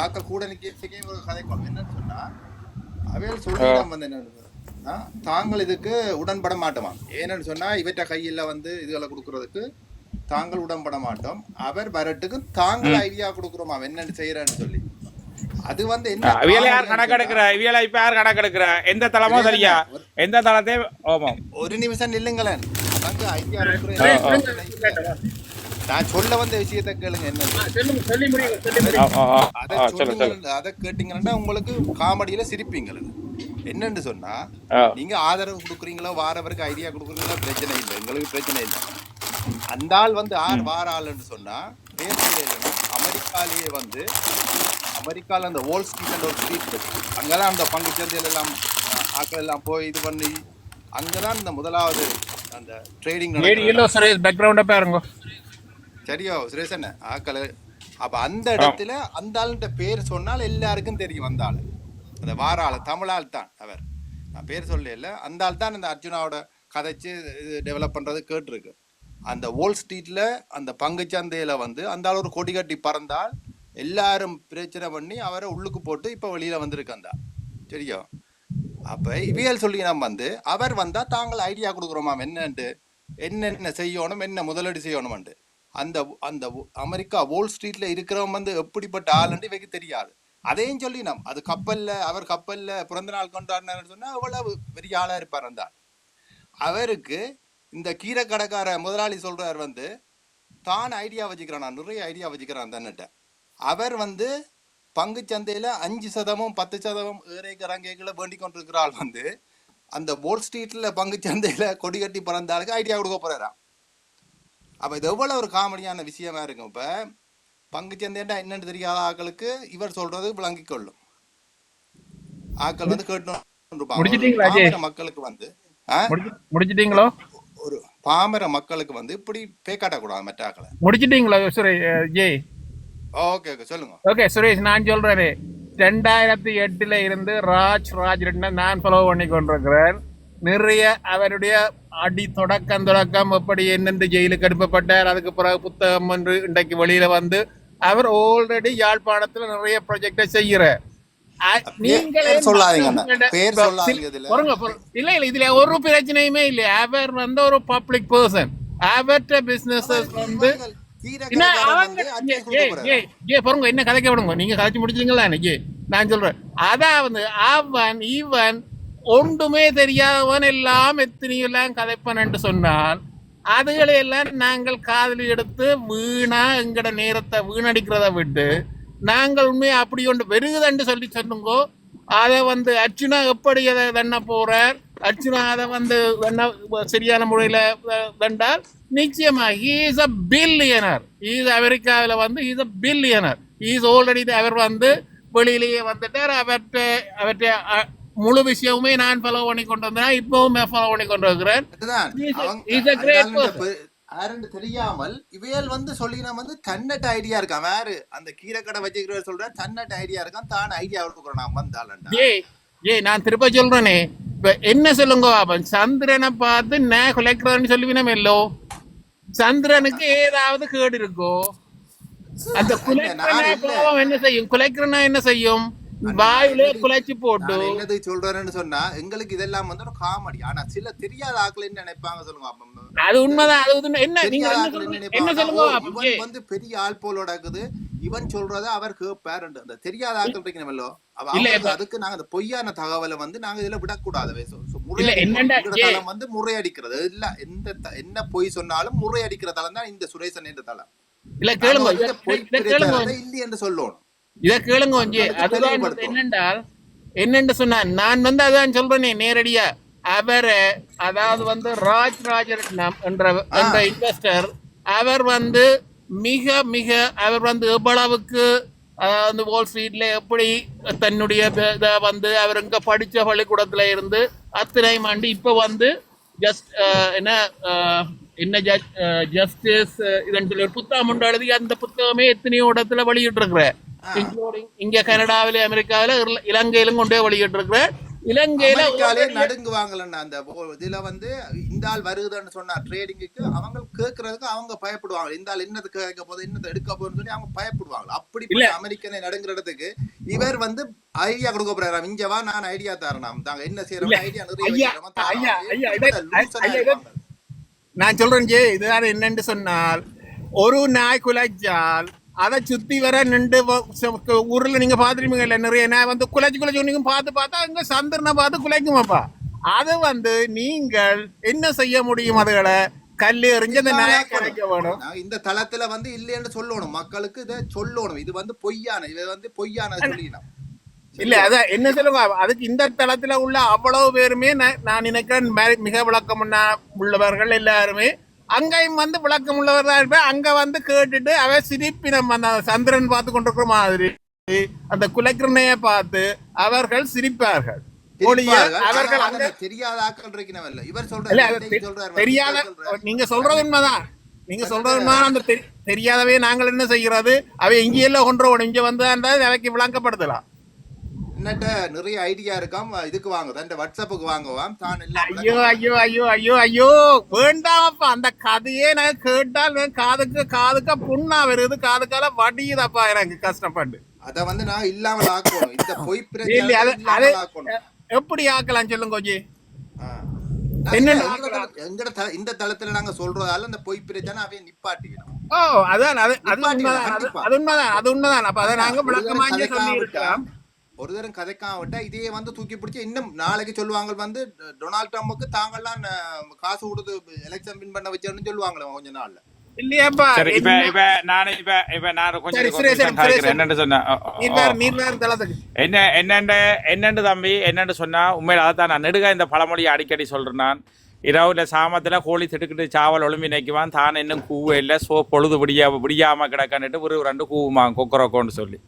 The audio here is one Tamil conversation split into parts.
ஆக்கள் கூட நிக்க ஒரு கதை என்னன்னு சொன்னா அவையில் சொல்லிதான் வந்து என்ன தாங்கள் இதுக்கு உடன்பட மாட்டோமா ஏன்னு சொன்னா இவற்ற கையில வந்து இதுகளை கொடுக்கறதுக்கு தாங்கள் உடன்பட மாட்டோம் அவர் வரட்டுக்கு தாங்கள் ஐடியா கொடுக்குறோமா என்னன்னு செய்யறேன்னு சொல்லி. அது வந்து என்ன இவியல யார் கணக்கெடுக்கிற இவியல இப்ப யார் கணக்கெடுக்கிற எந்த தளமோ சரியா எந்த தளத்தையும் ஒரு நிமிஷம் நில்லுங்களேன். ஐடியா நான் சொல்ல வந்த விஷயத்தை கேளுங்க என்ன. அதை கேட்டீங்கன்னா உங்களுக்கு காமெடியில சிரிப்பீங்க. அது. என்னன்னு சொன்னா. நீங்க ஆதரவு கொடுக்குறீங்களோ வாரவருக்கு ஐடியா கொடுக்குறீங்களோ பிரச்சனை இல்லை. எங்களுக்கு பிரச்சனை இல்லை. அந்த ஆள் வந்து ஆர் வார ஆளுன்னு சொன்னா சொல்ல இல்லைன்னா அமெரிக்காலேயே வந்து அமெரிக்கால அந்த வால் ஸ்ட்ரீட் ஒரு ஸ்ட்ரீட் இருக்கு. அங்கெல்லாம் அந்த பங்கு சந்தையில எல்லாம் அஹ், ஆட்கள் எல்லாம் போய் இது பண்ணி அங்கதான் இந்த முதலாவது அந்த ட்ரேடிங் ஏடி இல்லோ சுரேஷ் சரியா சுரேசன் ஆக்கள். அப்ப அந்த இடத்துல அந்த ஆளுன்ற பேர் சொன்னால் எல்லாருக்கும் தெரியும் அந்த ஆளு. அந்த வார ஆளு தமிழ் ஆள் தான் அவர். நான் பேர் சொல்லல அந்த ஆள் தான் அந்த அர்ஜுனாவோட கதைச்சு டெவலப் பண்றது கேட்டிருக்கு. அந்த வால் ஸ்ட்ரீட்ல அந்த பங்குச்சந்தையில வந்து அந்த ஆள் ஒரு கொடி கட்டி பறந்தால் எல்லாரும் பிரச்சனை பண்ணி அவரை உள்ளுக்கு போட்டு இப்ப வெளியில வந்திருக்கு அந்த. சரியா? அப்ப இவியல் சொல்லி நம்ம வந்து அவர் வந்தா தாங்கள் ஐடியா கொடுக்குறோமாம் என்னன்ட்டு. என்னென்ன செய்யணும் என்ன முதலீடு செய்யணும்ட்டு அந்த அந்த அமெரிக்கா வால் ஸ்ட்ரீட்ல இருக்கிறவன் வந்து எப்படிப்பட்ட ஆளுன்னு இவைக்கு தெரியாது. அதையும் சொல்லி நம் அது கப்பல்ல அவர் கப்பல்ல பிறந்த நாள் கொண்டாடினார்னு சொன்னா அவ்வளவு பெரிய ஆளா இருப்பார் அந்த. அவருக்கு இந்த கீரை கடைக்கார முதலாளி சொல்றார் வந்து தான் ஐடியா வச்சுக்கிறான் நான் நிறைய ஐடியா வச்சுக்கிறான் தன்னிட்ட அவர் வந்து பங்கு சந்தையில அஞ்சு சதமும் பத்து சதமும் ஏறைக்கிறங்கல வேண்டிக் கொண்டிருக்கிற ஆள் வந்து அந்த வால் ஸ்ட்ரீட்ல பங்கு சந்தையில கொடி கட்டி பிறந்த ஆளுக்கு ஐடியா கொடுக்க போறாராம். அப்ப இது எவ்வளவு ஒரு காமெடியான விஷயமா இருக்கும் இப்ப? பங்கு சந்தைண்டா என்னன்னு தெரியாத ஆட்களுக்கு இவர் சொல்றது விளங்கிக் கொள்ளும் ஆட்கள் வந்து கேட்டு மக்களுக்கு வந்து முடிச்சிட்டீங்களோ? ஒரு பாமர மக்களுக்கு வந்து இப்படி பேக்காட்டக்கூடாது மற்ற ஆக்களை. முடிச்சிட்டீங்களா ஜெய் ஓகே ஓகே சொல்லுங்க. ஓகே சுரேஷ் நான் சொல்றேன் ரெண்டாயிரத்தி எட்டுல இருந்து ராஜ் ராஜ் நான் ஃபாலோ பண்ணி கொண்டிருக்கிறேன் நிறைய அவருடைய அடி தொடக்கம் தொடக்கம் எப்படி என்னென்று ஜெயிலுக்கு அனுப்பப்பட்டார். அதுக்கு பிறகு புத்தகம் என்று இன்றைக்கு வெளியில வந்து அவர் ஆல்ரெடி யாழ்ப்பாணத்துல நிறைய ப்ராஜெக்டை செய்கிற அ- நீங்களே. இல்ல இல்ல இதுல ஒரு பிரச்சனையுமே இல்லை. அவர் வந்து ஒரு பப்ளிக் பர்சன் அவர்கிட்ட பிசினஸஸ் வந்து என்ன கதைக்க விடுங்க. நீங்க கதைச்சு முடிச்சிட்டீங்களா இன்னைக்கு நான் சொல்றேன். அதாவது அவன் இவன் ஒன்றுமே தெரியாதவன் எல்லாம் எத்தனையெல்லாம் கதைப்பன் என்று சொன்னால் அதுகளை எல்லாம் நாங்கள் காதலி எடுத்து வீணா எங்கட நேரத்தை வீணடிக்கிறத விட்டு நாங்கள் உண்மையை அப்படி ஒன்று வெறுகுதண்டு சொல்லி சொல்லுங்கோ அதை வந்து அர்ச்சுனா எப்படி அதை தண்ண போகிறார் அர்ச்சுனா அதை வந்து சரியான முறையில் தண்டால் நிச்சயமாக இஸ் அ பில்லியனர் ஈஸ் அமெரிக்காவில் வந்து is a billionaire is already அவர் வந்து வெளியிலேயே வந்துட்டார். அவர்கிட்ட அவர்கிட்ட முழு விஷயமுமே நான் ஃபாலோ பண்ணி கொண்டு வந்தேன் இப்பவும் ஃபாலோ பண்ணி கொண்டு இருக்கிறேன். யாருன்னு தெரியாமல் இவையல் வந்து சொல்லினா வந்து தன்னட்ட ஐடியா இருக்கான். வேறு அந்த கீரை கடை வச்சுக்கிறவர் சொல்ற தன்னட்ட ஐடியா இருக்கான். தான் ஐடியா கொடுக்குறோம் நான் வந்தாலண்டா. ஏய் ஏய் நான் திருப்ப சொல்றேனே. இப்ப என்ன சொல்லுங்க அவன்? சந்திரனை பார்த்து நான் குலைக்கிறதுன்னு சொல்லுவினமே இல்லோ? சந்திரனுக்கு ஏதாவது கேடு இருக்கோ? அந்த குலைக்கிறனா என்ன செய்யும்? குலைக்கிறனா என்ன செய்யும்? வாயிலே குலைச்சு போட்டு. என்னது சொல்றேன்னு சொன்னா எங்களுக்கு இதெல்லாம் வந்து ஒரு காமெடி ஆனா சில தெரியாத ஆட்கள் என்ன நினைப்பாங்க சொல்லுங்க அது உண்மைதான் அது என்ன நீங்க என்ன சொல்லுங்க இவன் வந்து பெரிய ஆள் போலோட இருக்குது இவன் சொல்றத அவர் கேட்பாருண்டு அந்த தெரியாத அவங்க இப்ப- அதுக்கு நாங்க அந்த பொய்யான தகவலை வந்து நாங்க இதுல விடக்கூடாது. தளம் வந்து முறையடிக்கிறது இல்ல எந்த என்ன பொய் சொன்னாலும் முறையடிக்கிற தளம் தான் இந்த சுரேசன் என்ற தளம். இல்ல கேளுங்க நாங்க வந்து இத- பொய் இத கேளுங்க. பிரச்சாரத்தை இல்லை என்று சொல்லணும். இத கேளுங்க கொஞ்சம் அதுதான். என்னென்றால் என்னென்று சொன்னா நான் வந்து அதான் சொல்றேனே நேரடியா. அவரை அதாவது வந்து ராஜ் ராஜரட்னம் என்ற என்ற இன்வெஸ்டர் அவர் வந்து மிக மிக அவர் வந்து எவ்வளவுக்கு அதாவது வால் ஸ்ட்ரீட்ல எப்படி தன்னுடைய இத வந்து அவர் இங்க படிச்ச பள்ளிக்கூடத்துல இருந்து அத்தனை ஆண்டு இப்ப வந்து ஜஸ்ட் என்ன என்ன ஜஸ்டிஸ் இதன் சொல்லி ஒரு புத்தகம் ஒன்று எழுதி அந்த புத்தகமே எத்தனையோ இடத்துல வெளியிட்டு இருக்கிற இன்க்ளூடிங் இங்க கனடாவில அமெரிக்காவில இல- இலங்கையிலும் கொண்டே வெளியிட்டு இருக்கிற இலங்கையில நடுங்குவாங்கல்ல அந்த இதுல வந்து இந்த ஆள் வருதுன்னு சொன்னா ட்ரேடிங்குக்கு அவங்க கேட்கறதுக்கு அவங்க பயப்படுவாங்க. இந்த ஆள் என்னது கேட்க போகுது என்னது எடுக்க போகுதுன்னு சொல்லி அவங்க பயப்படுவாங்க. அப்படி அமெரிக்கனை நடுங்கிற இடத்துக்கு இவர் வந்து ஐடியா கொடுக்க போறாராம் இங்க வா நான் ஐடியா தரணும் தாங்க என்ன செய்யறோம் ஐடியா நான் சொல்றேன் ஜே இதுதான் என்னன்னு சொன்னால் ஒரு நாய் குலைச்சால் அதை சுத்தி வர நின்று ஊர்ல நீங்க பாத்துருப்பீங்கல்ல நிறைய நாய் வந்து குலைச்சு குலைச்சு நீங்க பார்த்து பார்த்தா அங்க சந்திரனை பார்த்து குலைக்குமாப்பா. அது வந்து நீங்கள் என்ன செய்ய முடியும் அதுகளை? கல்லு எறிஞ்சு அந்த நாயை குலைக்க வேணும். இந்த தளத்துல வந்து இல்லைன்னு சொல்லணும். மக்களுக்கு இதை சொல்லணும். இது வந்து பொய்யான இது வந்து பொய்யான சொல்லிடணும். இல்ல அதான் என்ன சொல்லுங்க? அதுக்கு இந்த தளத்துல உள்ள அவ்வளவு பேருமே நான் நான் நினைக்கிறேன் மிக விளக்கம் உள்ளவர்கள் எல்லாருமே அங்கேயும் வந்து விளக்கம் உள்ளவர்களா இருப்பேன். அங்க வந்து கேட்டுட்டு அவ சிரிப்பினம் அந்த சந்திரன் பார்த்து கொண்டிருக்கிற மாதிரி அந்த குலக்கிரனைய பார்த்து அவர்கள் சிரிப்பார்கள். அவர்கள் தெரியாத. நீங்க சொல்றது உண்மைதான். நீங்க சொல்றது உண்மைதான். அந்த தெரி- தெரியாதவே நாங்கள் என்ன செய்கிறது? அவை இங்கேயெல்லாம் கொண்டு இங்க வந்து அவைக்கு விளங்கப்படுத்தலாம். என்னட்ட நிறைய ஐடியா இருக்காம். இதுக்கு வாங்க தன் வாட்ஸ்அப்புக்கு வாங்குவாம் தான் ஐயோ ஐயோ ஐயோ ஐயோ ஐயோ வேண்டாமப்பா. அந்த கதையே நான் கேட்டால் காதுக்கு காதுக்க புண்ணா வருது. காதுக்கால வடியுதப்பா எனக்கு கஷ்டப்பட்டு. அத வந்து நான் இல்லாமல் ஆக்கணும். இந்த பொய் பிரச்சனை எப்படி ஆக்கலாம் சொல்லுங்க தள- இந்த தளத்துல நாங்க சொல்றதால அந்த பொய் பிரச்சனை அவைய நிப்பாட்டிக்கணும் ஓ அதான் அது அது உண்மைதான் அது உண்மைதான் அப்ப அதை நாங்க ஒரு விளக்கமா தரம் இங்கே கதைக்காம சொல்லி இருக்கலாம் ஒரு தரம் கதைக்காம விட்டா இதையே வந்து தூக்கி பிடிச்சி இன்னும் நாளைக்கு சொல்லுவாங்க வந்து டொனால்ட் ட்ரம்புக்கு தாங்கெல்லாம் காசு கொடுத்து எலெக்ஷன் வின் பண்ண வச்சோன்னு சொல்லுவாங்களே கொஞ்ச நாள்ல. என்னண்டு என்னண்டு தம்பி என்னண்டு சொன்னா உண்மையில அதான் நான் நெடுக இந்த பழமொழியை அடிக்கடி சொல்றேன் நான். இரவுல சாமத்துல கோழி திடுக்கிட்டு சாவல் ஒழும்பி நிற்குவான் தான் இன்னும் கூவே இல்லை சோ பொழுது விடியா விடியாம கிடக்கன்னுட்டு ஒரு ரெண்டு கூவுமா கொக்கரக்கோன்னு சொல்லி.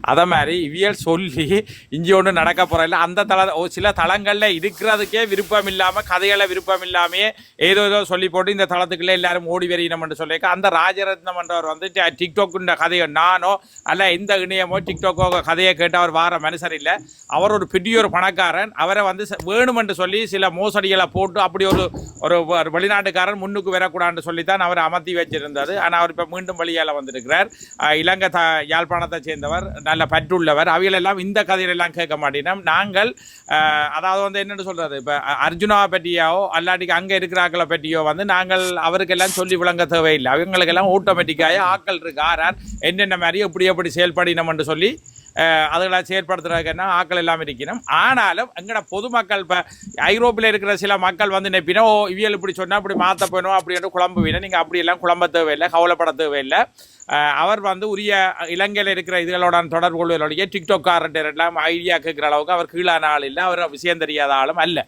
அதை மாதிரி இவியல் சொல்லி இஞ்சி ஒன்று நடக்க போகிறதில்ல அந்த தள ஓ சில தளங்களில் இருக்கிறதுக்கே விருப்பம் இல்லாமல் கதைகளை விருப்பம் இல்லாமையே ஏதோ ஏதோ சொல்லி போட்டு இந்த தளத்துக்குள்ளே எல்லாரும் ஓடி வரையணும்னு சொல்லியிருக்க. அந்த ராஜரத்னம் என்றவர் வந்து டிக்டாக்குன்ற கதையை நானோ அல்ல இந்த இணையமோ டிக்டாக்கோ கதையை கேட்டு அவர் வார மனுஷர் இல்லை. அவர் ஒரு பெரிய ஒரு பணக்காரன். அவரை வந்து ச- வேணுமென்று சொல்லி சில மோசடிகளை போட்டு அப்படி ஒரு ஒரு வெளிநாட்டுக்காரன் முன்னுக்கு வரக்கூடாதுன்னு சொல்லித்தான் அவர் அமர்த்தி வச்சிருந்தார் ஆனால் அவர் இப்போ மீண்டும் வழியால் வந்திருக்கிறார். இலங்கை த யாழ்ப்பாணத்தை சேர்ந்தவர் நல்ல பற்றுள்ளவர். அவைகளெல்லாம் இந்த கதையிலெல்லாம் கேட்க மாட்டேனோம் நாங்கள் அதாவது வந்து என்னென்னு சொல்கிறது இப்போ அர்ஜுனாவை பற்றியாவோ அல்லாட்டிக்கு அங்கே இருக்கிறாக்களை பற்றியோ வந்து நாங்கள் அவருக்கெல்லாம் சொல்லி விளங்க தேவையில்லை. அவங்களுக்கெல்லாம் ஆட்டோமேட்டிக்காக ஆக்கள் இருக்கு. ஆறார் என்னென்ன மாதிரி எப்படி எப்படி செயல்படினோம்னு சொல்லி அதுகளை செயற்படுத்துறதுக்குன்னா ஆக்கள் எல்லாம் இருக்கணும் ஆனாலும் எங்கட பொதுமக்கள் இப்போ ஐரோப்பில் இருக்கிற சில மக்கள் வந்து நினைப்பினா ஓ இவியல் இப்படி சொன்னால் இப்படி மாற்ற போயிடும் அப்படின்னு குழம்புவீங்க நீங்கள் அப்படியெல்லாம் குழம்ப தேவையில்லை கவலைப்பட தேவையில்லை. அவர் வந்து உரிய இலங்கையில் இருக்கிற இதுகளோட தொடர்பு கொள்வதோடைய டிக்டாக் காரண்டர் எல்லாம் ஐடியா கேட்குற அளவுக்கு அவர் கீழான ஆள் இல்லை அவர் விஷயம் தெரியாத ஆளும் அல்ல.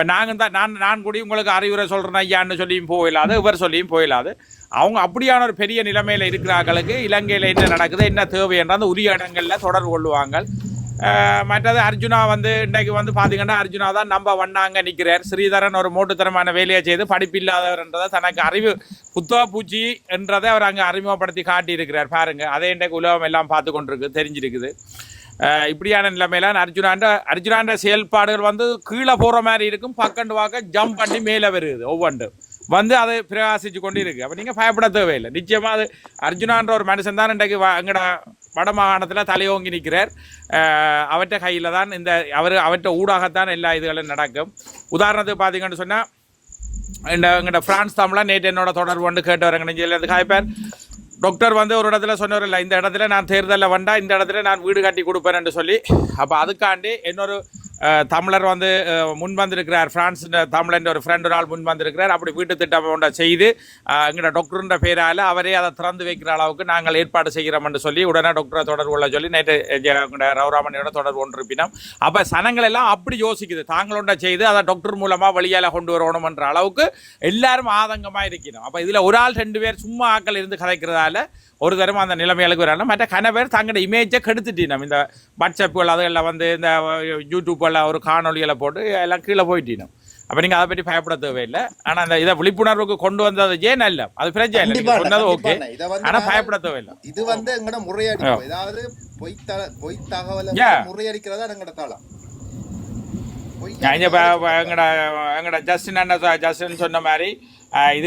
இப்போ நாங்கள் தான் நான் நான் கூட உங்களுக்கு அறிவுரை சொல்கிறேன் ஐயான்னு சொல்லியும் போயிடாது இவர் சொல்லியும் போயிடாது அவங்க அப்படியான ஒரு பெரிய நிலைமையில் இருக்கிறார்களுக்கு இலங்கையில் என்ன நடக்குது என்ன தேவை என்ற அந்த உரிய இடங்களில் தொடர்பு கொள்ளுவாங்க மற்றது அர்ஜுனா வந்து இன்றைக்கு வந்து பார்த்தீங்கன்னா அர்ஜுனா தான் நம்ம வண்ணாங்க நிற்கிறார் ஸ்ரீதரன் ஒரு மூட்டுத்தரமான வேலையை செய்து படிப்பில்லாதவர்ன்றதை தனக்கு அறிவு புத்தக பூச்சி என்றதை அவர் அங்கே அறிமுகப்படுத்தி காட்டியிருக்கிறார். பாருங்க அதே இன்றைக்கு உலகம் எல்லாம் பார்த்து கொண்டிருக்கு தெரிஞ்சிருக்குது. இப்படியான நிலைமையில அர்ஜுனாண்ட அர்ஜுனாண்ட செயல்பாடுகள் வந்து கீழே போகிற மாதிரி இருக்கும். பக்கண்டு வாக்க ஜம்ப் பண்ணி மேலே வருது ஒவ்வொன்றும் வந்து அதை பிரகாசிச்சு கொண்டு இருக்கு அப்போ நீங்கள் பயப்பட தேவையில்லை. நிச்சயமாக அது அர்ஜுனான்ற ஒரு மனுஷன் தான் இன்றைக்கு வ- வட வடமாகாணத்தில் தலையோங்கி நிற்கிறார். அவற்ற அவற்றை கையில் தான் இந்த அவர் அவற்றை ஊடாகத்தான் எல்லா இதுகளும் நடக்கும். உதாரணத்துக்கு பார்த்தீங்கன்னு சொன்னால் இந்த எங்கள்கிட்ட ஃப்ரான்ஸ் தமிழாக நேற்று என்னோட தொடர்பு கொண்டு கேட்டு வரங்க நெஞ்சிலேருந்து காய்ப்பார் டாக்டர் வந்து ஒரு இடத்துல சொன்னவர் இல்லை இந்த இடத்துல நான் தேர்தலில் வந்தால் இந்த இடத்துல நான் வீடு கட்டி கொடுப்பேன்னு சொல்லி. அப்போ அதுக்காண்டி இன்னொரு தமிழர் வந்து முன் வந்திருக்கிறார் பிரான்ஸ் தமிழன் ஒரு ஃப்ரெண்டு நாள் முன் வந்திருக்கிறார் அப்படி வீட்டு திட்டம் ஒன்றை செய்து அஹ், எங்களோட டாக்டர்ன்ற பேரால் அவரே அதை திறந்து வைக்கிற அளவுக்கு நாங்கள் ஏற்பாடு செய்கிறோம்னு சொல்லி உடனே டாக்டரை தொடர்பு கொள்ள சொல்லி நேற்று எங்களோட ரவுராமணியோட தொடர்பு இருப்பினோம் அப்போ சனங்கள் எல்லாம் அப்படி யோசிக்குது தாங்களோட செய்து அதை டாக்டர் மூலமாக வழியால் கொண்டு வரணும்ன்ற அளவுக்கு எல்லாரும் ஆதங்கமாக இருக்கணும் அப்போ இதில் ஒரு ஆள் ரெண்டு பேர் சும்மா ஆக்கள் இருந்து கதைக்கிறதால ஒரு தரம் அந்த நிலைமைகளுக்கு வராங்க மற்ற கன பேர் தங்களோட இமேஜை கெடுத்துட்டினோம் இந்த வாட்ஸ்அப்புகள் அதுகளில் வந்து இந்த யூடியூப் யூடியூப்பில் ஒரு காணொலிகளை போட்டு எல்லாம் கீழே போயிட்டினோம். அப்போ நீங்கள் அதை பற்றி பயப்பட தேவையில்லை ஆனால் அந்த இதை விழிப்புணர்வுக்கு கொண்டு வந்தது ஏன் நல்ல அது பிரச்சனை இல்லை. சொன்னது ஓகே. ஆனால் பயப்பட தேவையில்லை இது வந்து எங்கட முறையடிப்பு ஏதாவது பொய் த பொய் தகவலை. முறையடிக்கிறதா எங்கட தளம்? எங்கட எங்கட ஜஸ்டின் அண்ணா ஜஸ்டின் சொன்ன மாதிரி இது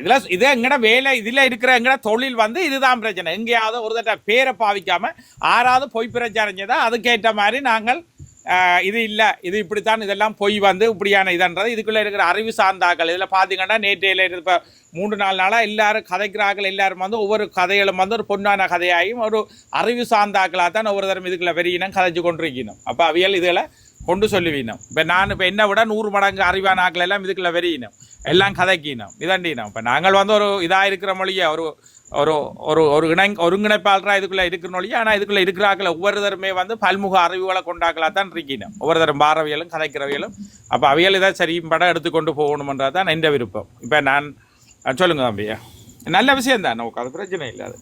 இதில் இது எங்கட வேலை இதில் இருக்கிற எங்கட தொழில் வந்து இதுதான் பிரச்சனை. எங்கேயாவது ஒரு தட்ட பேரை பாவிக்காம ஆறாவது பொய் பிரச்சாரம் செய்தால் அதுக்கேற்ற மாதிரி நாங்கள் இது இல்லை இது இப்படித்தான் இதெல்லாம் பொய் வந்து இப்படியான இதுன்றது. இதுக்குள்ளே இருக்கிற அறிவு சார்ந்தாக்கள் இதில் பார்த்தீங்கன்னா நேற்றையில் இப்போ மூன்று நாலு நாளாக எல்லாரும் கதைக்கிறார்கள் எல்லாரும் வந்து ஒவ்வொரு கதைகளும் வந்து ஒரு பொன்னான கதையாயும் ஒரு அறிவு சார்ந்தாக்களாக தான் ஒவ்வொரு தரம் இதுக்குள்ள வெறியினம் கதைச்சு கொண்டிருக்கணும். அப்போ அவியல் இதுகளை கொண்டு சொல்லுவீனம் இப்போ நான் இப்போ என்ன விட நூறு மடங்கு அறிவான ஆக்கள் எல்லாம் இதுக்குள்ள வெறியினம் எல்லாம் கதைக்கினோம் இதண்டினோம். இப்போ நாங்கள் வந்து ஒரு இதாக இருக்கிற மொழியை ஒரு ஒரு ஒரு ஒரு இணை ஒருங்கிணைப்பாளராக இதுக்குள்ளே இருக்கிற ஆனால் இதுக்குள்ளே இருக்கிறாக்கள் ஒவ்வொருத்தருமே வந்து பல்முக அறிவுகளை கொண்டாக்களாக தான் இருக்கணும் ஒவ்வொருத்தரும் பாரவியலும் கதைக்கிறவியலும். அப்போ அவியல் இதை சரியும் படம் எடுத்துக்கொண்டு போகணுமன்றது தான் எந்த விருப்பம். இப்போ நான் சொல்லுங்கள் சொல்லுங்க தம்பியா. நல்ல விஷயம் தான் நமக்கு அது பிரச்சனை இல்லை அது.